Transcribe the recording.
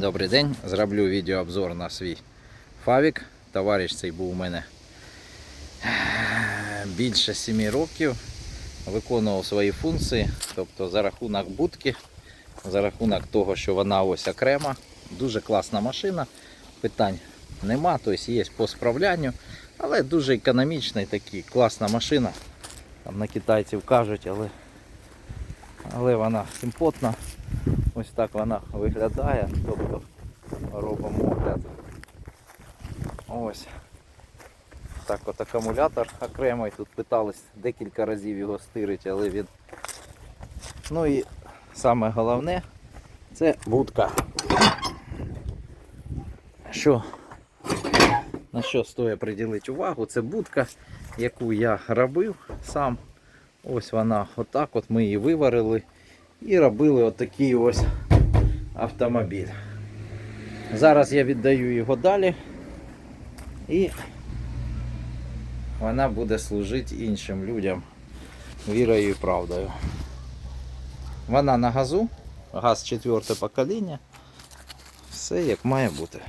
Добрий день. Зроблю відеообзор на свій Фавік. Товариш цей був у мене е, більше 7 років. Виконував свої функції, тобто за рахунок будки, за рахунок того, що вона ось окрема. Дуже класна машина. Питань нема, тобто є по справлянню, але дуже економічна і такі класна машина. Там на китайців кажуть, але, але вона симпотна. Ось так вона виглядає. Тобто робимо огляд. Ось. Так от акумулятор окремий. Тут питались декілька разів його стирити, але він. Ну і саме головне це будка. Що? На що стоїть приділити увагу? Це будка, яку я робив сам. Ось вона, отак от ми її виварили і робили отакий ось автомобіль. Зараз я віддаю його далі і вона буде служити іншим людям вірою і правдою. Вона на газу, газ четверте покоління. Все як має бути.